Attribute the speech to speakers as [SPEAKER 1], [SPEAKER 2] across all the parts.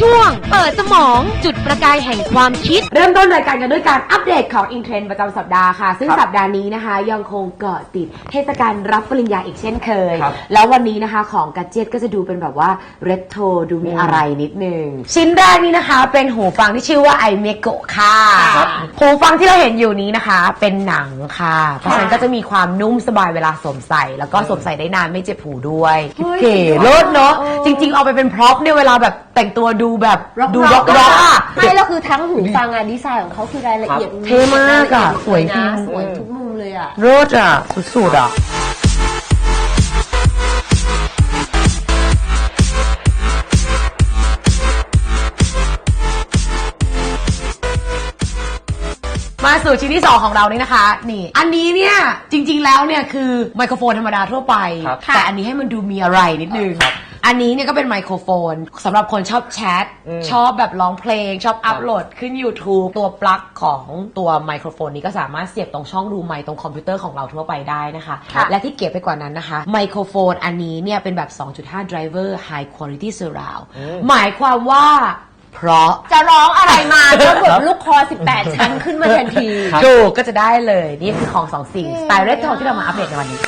[SPEAKER 1] ช่วงเปิดสมองจุดประกายแห่งความคิด
[SPEAKER 2] เริ่มต้นรายการกันด้วยการอัปเดตของอินเทรนด์ประจำสัปดาห์ค่ะ ซึ่ง
[SPEAKER 3] ครับ
[SPEAKER 2] สัปดาห์นี้นะคะ ยังคงเกาะติดเทศกาลรับปริญญาอีกเช่นเคย
[SPEAKER 3] ครับ
[SPEAKER 2] แล้ววันนี้นะคะของกัจเจตก็จะดูเป็นแบบว่าเรตโทดูมีอะไรนิดนึง ชิ้นแรกนี้นะคะเป็นหูฟังที่ชื่อว่าไอเมโกะค่ะ
[SPEAKER 3] ครับ
[SPEAKER 2] หูฟังที่เราเห็นอยู่นี้นะคะ เป็นหนังค่ะ เพราะฉะนั้นก็จะมีความนุ่มสบายเวลาสวมใส่ แล้วก็สวมใส่ได้นานไม่เจ็บหูด้วย
[SPEAKER 1] เฮ้ย
[SPEAKER 2] เก๋เลิศเนาะจริง ๆ เอาไปเป็นพร็อพเนี่ยเวลาแบบแต่งตัวดูแบบดูร็อกร็อกอะ
[SPEAKER 4] ไม่แล้วคือทั้งหูฟังอะดีไซน์ของเขาคือรายละเอียด
[SPEAKER 2] เท่มากอะสวยจริ
[SPEAKER 4] นะ
[SPEAKER 2] ง
[SPEAKER 4] สวยทุกมุมเลยอะ
[SPEAKER 2] รสอะ สุดๆอะ มาสู่ชิ้นที่ 2 ของเรานี่นะคะ นี่ อันนี้เนี่ย จริง ๆ แล้วเนี่ย คือไมโครโฟนธรรมดาทั่วไป
[SPEAKER 3] ครับ
[SPEAKER 2] แต่อันนี้ให้มันดูมีอะไรนิดนึง อันนี้เนี่ยก็เป็นไมโครโฟนสำหรับคนชอบแชท
[SPEAKER 3] อืม
[SPEAKER 2] ชอบแบบร้องเพลง ชอบอัพโหลดขึ้น YouTube ตัวปลั๊กของตัวไมโครโฟนนี้ก็สามารถเสียบตรงช่องรูไมค์ตรงคอมพิวเตอร์ของเราทั่วไปได้นะคะ
[SPEAKER 4] ค่ะ
[SPEAKER 2] และที่เก็บไปกว่านั้นนะคะไมโครโฟนอันนี้เนี่ยเป็นแบบ 2.5 driver high quality surround หมายความว่าเพราะ
[SPEAKER 4] จะร้องอะไรมาก็แบบลูกคอ 18 ชั้นขึ้นมาทันที
[SPEAKER 2] ถูกก็จะได้เลย นี่คือของสองสิ่งสไตล์เรดโทที่เรามาอัปเดตในวันนี้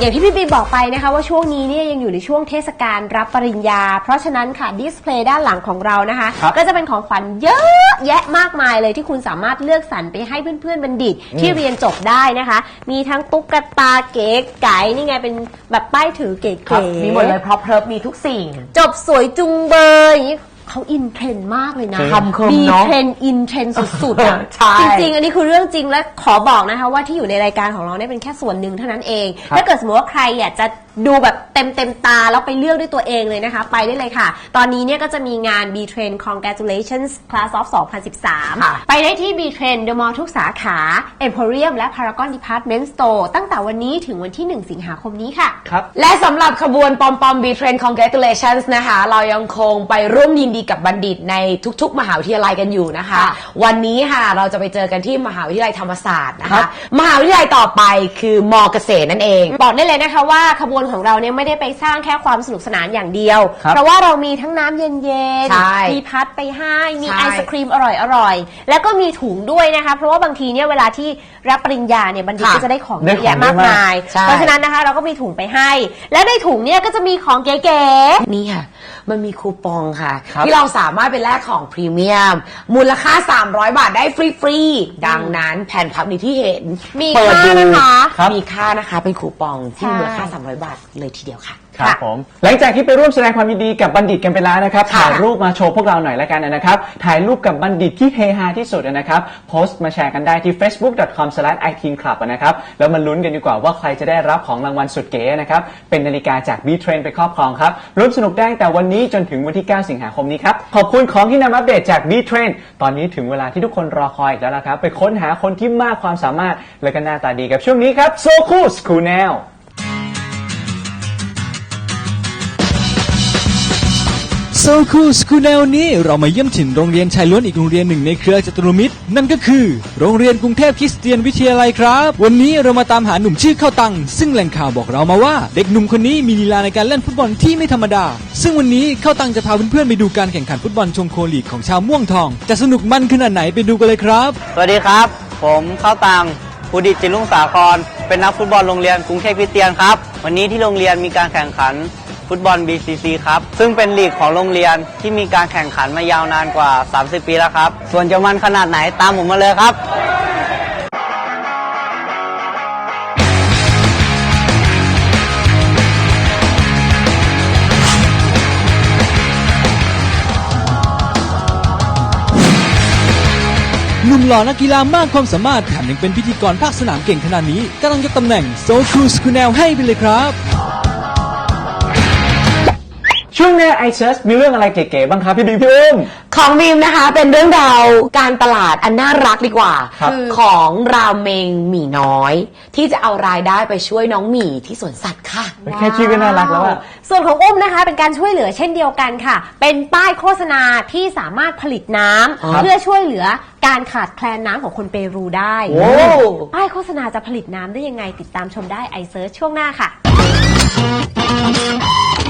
[SPEAKER 4] อย่างที่พี่บีบอกไปนะคะว่าช่วงนี้เนี่ยยังอยู่ในช่วงเทศกาลรับปริญญา เพราะฉะนั้นค่ะดิสเพลย์ด้านหลังของเรานะคะ
[SPEAKER 3] ครับ
[SPEAKER 4] ก็จะเป็นของขวัญเยอะแยะมากมายเลยที่คุณสามารถเลือกสรรไปให้เพื่อนๆบัณฑิตที่เรียนจบได้นะคะ มีทั้งตุ๊กตาเก๋ไก๋นี่ไงเป็นแบบป้ายถือเก๋
[SPEAKER 2] ครับ
[SPEAKER 4] ๆ
[SPEAKER 2] มีหมดเลยเพราะเพิบมีทุกสิ่ง
[SPEAKER 4] จบสวยจุงเบยอย่างนี้ เขาอินเทรนด์มากเลยนะ
[SPEAKER 2] คำคม
[SPEAKER 4] มี
[SPEAKER 2] เนอะ
[SPEAKER 4] เทรนด์อินเทรนด์สุดๆอะ
[SPEAKER 2] ใช่
[SPEAKER 4] จริงๆ อันนี้คือเรื่องจริงและขอบอกนะคะ ว่าที่อยู่ในรายการของเราเนี่ยเป็นแค่ส่วนหนึ่งเท่านั้นเอง
[SPEAKER 3] ครับ
[SPEAKER 4] ถ้าเกิดสมมติว่าใครอยากจะดูแบบเต็มเต็มๆตา แล้วไปเลือกด้วยตัวเองเลยนะคะ ไปได้เลยค่ะ ตอนนี้เนี่ยก็จะมีงาน B Train Congratulations Class of
[SPEAKER 2] ค่ะ
[SPEAKER 4] 2013 ไปได้ที่ B Train The Mall ทุกสาขา Emporium และ Paragon Department Store ตั้งแต่วันนี้ถึงวันที่ 1 สิงหาคมนี้ค่ะ
[SPEAKER 3] ครับ
[SPEAKER 2] และสำหรับขบวนปอมปอม B Train Congratulations นะคะ เรายังคงไปร่วมยินดีกับบัณฑิตในทุก ๆ มหาวิทยาลัยกันอยู่นะคะ
[SPEAKER 4] ค่ะ
[SPEAKER 2] วันนี้ค่ะเราจะไปเจอกันที่มหาวิทยาลัยธรรมศาสตร์นะ
[SPEAKER 3] ครั
[SPEAKER 2] คะ
[SPEAKER 3] บ
[SPEAKER 2] มหาวิทยาลัยต่อไปคือมอเกษตรนั่นเอง
[SPEAKER 4] บอกได้เลยนะคะว่าขบวนของเราเนี่ยไม่ได้ไปสร้างแค่ความสนุกสนานอย่างเดียว
[SPEAKER 3] ครับ
[SPEAKER 4] เพราะว่าเรามีทั้งน้ำเย็น
[SPEAKER 2] ใช่
[SPEAKER 4] ๆ มีพัดไปให้ มี
[SPEAKER 2] ใช่
[SPEAKER 4] ไอศครีมอร่อยๆ แล้วก็มีถุงด้วยนะคะ เพราะว่าบางทีเนี่ยเวลาที่รับปริญญาเนี่ยบัณฑิต
[SPEAKER 2] ค่ะ
[SPEAKER 4] ก็จะได้ของเย
[SPEAKER 3] ได้
[SPEAKER 4] อะ
[SPEAKER 3] ของ
[SPEAKER 4] แยะมาก
[SPEAKER 3] เยอะมาก
[SPEAKER 4] มาย
[SPEAKER 2] ใช่
[SPEAKER 4] เพราะฉะนั้นนะคะเราก็มีถุงไปให้ และในถุงเนี่ยก็จะมีของเก๋
[SPEAKER 2] นี่ค่ะ มันมีคูปองค่ะ
[SPEAKER 3] ครับ
[SPEAKER 2] ที่เราสามารถไปแลกของพรีเมียม มูลค่า 300 บาทได้ฟรีๆ ดังนั้นแผ่นพับนี้ที่เห็น
[SPEAKER 4] มี
[SPEAKER 2] เปิด
[SPEAKER 4] ค่า
[SPEAKER 2] ดู
[SPEAKER 4] นะคะ
[SPEAKER 3] ครับ
[SPEAKER 2] มีค่านะคะ เป็นคูปองที่
[SPEAKER 4] ใช่
[SPEAKER 2] มูลค่า 300 บาทเลยทีเดียวค่ะ
[SPEAKER 3] ครับผมหลังจากที่ไปร่วมแสดงความยินดีกับบัณฑิตกันไปแล้วนะครับ
[SPEAKER 2] ค่ะ
[SPEAKER 3] ถ่ายรูปมาโชว์พวกเราหน่อยละกันนะครับถ่ายรูปกับบัณฑิตที่เฮฮาที่สุดนะครับโพสต์มาแชร์กันได้ที่ facebook.com/iteenclub นะครับแล้วมาลุ้นกันดีกว่าว่าใครจะได้รับของรางวัลสุดเก๋นะครับเป็นนาฬิกาจาก B Train ไปครอบครองครับร่วมสนุกได้ตั้งแต่วันนี้จนถึงวันที่ 9 สิงหาคมนี้ครับขอบคุณของที่นำอัปเดตจาก B Train ตอนนี้ถึงเวลาที่ทุกคนรอคอยอีกแล้วละครับไปค้นหาคนที่มากความสามารถและก็หน้าตาดีกับช่วงนี้ครับ So Cool School Now
[SPEAKER 5] โซคูสคูแนล นี้เรามาเยี่ยมถิ่นโรงเรียนชายล้วนอีกโรงเรียนหนึ่งในเครือจตุรมิตร นั่นก็คือ โรงเรียนกรุงเทพคริสเตียนวิทยาลัยครับ วันนี้เรามาตามหาหนุ่มชื่อเข้าตัง ซึ่งแหล่งข่าวบอกเรามาว่า เด็กหนุ่มคนนี้มีลีลาในการเล่นฟุตบอลที่ไม่ธรรมดา ซึ่งวันนี้เข้าตังจะพาเพื่อนๆไปดูการแข่งขันฟุตบอลชงโคลีกของชาวม่วงทอง จะสนุกมันขนาดไหนไปดูกันเลยครับ
[SPEAKER 6] สวัสดีครับ ผมเข้าตังภูดิตจิตรุ่งสาคร เป็นนักฟุตบอลโรงเรียนกรุงเทพคริสเตียนครับ วันนี้ที่โรงเรียนมีการแข่งขัน ฟุตบอล BCC ครับ ซึ่งเป็นลีกของโรงเรียนที่มีการแข่งขันมายาวนานกว่า 30 ปีแล้วครับ ส่วนจะมันขนาดไหนตามผมมาเลยครับ
[SPEAKER 5] หนุ่มหล่อนักกีฬามากความสามารถแถมยังเป็นพิธีกรภาคสนามเก่งขนาดนี้กำลังจะตำแหน่งโซคูสคูแนลให้ไปเลยครับ
[SPEAKER 3] ช่วงหน้า i Search มีเรื่องอะไรเก๋ๆบ้างครับพี่บิ๊กพี่อุ้ม
[SPEAKER 2] ขของบีมนะคะเป็นเรื่องราวการตลาดอันน่ารักดีกว่า
[SPEAKER 3] ครับ
[SPEAKER 2] ของราเมงหมี่น้อย ที่จะเอารายได้ไปช่วยน้องหมี่ที่สวนสัตว์ค่ะ
[SPEAKER 3] แค่ชื่อก็น่ารักแล้วอะ
[SPEAKER 4] ส่วนของอุ้มนะคะเป็นการช่วยเหลือเช่นเดียวกันค่ะ เป็นป้ายโฆษณาที่สามารถผลิตน้ำ
[SPEAKER 3] ครับ
[SPEAKER 4] เพื่อช่วยเหลือการขาดแคลนน้ำของคนเปรูได้
[SPEAKER 2] โอ้
[SPEAKER 4] ป้ายโฆษณาจะผลิตน้ำได้ยังไงติดตามชมได้ไอเซิร์ชช่วงหน้าค่ะ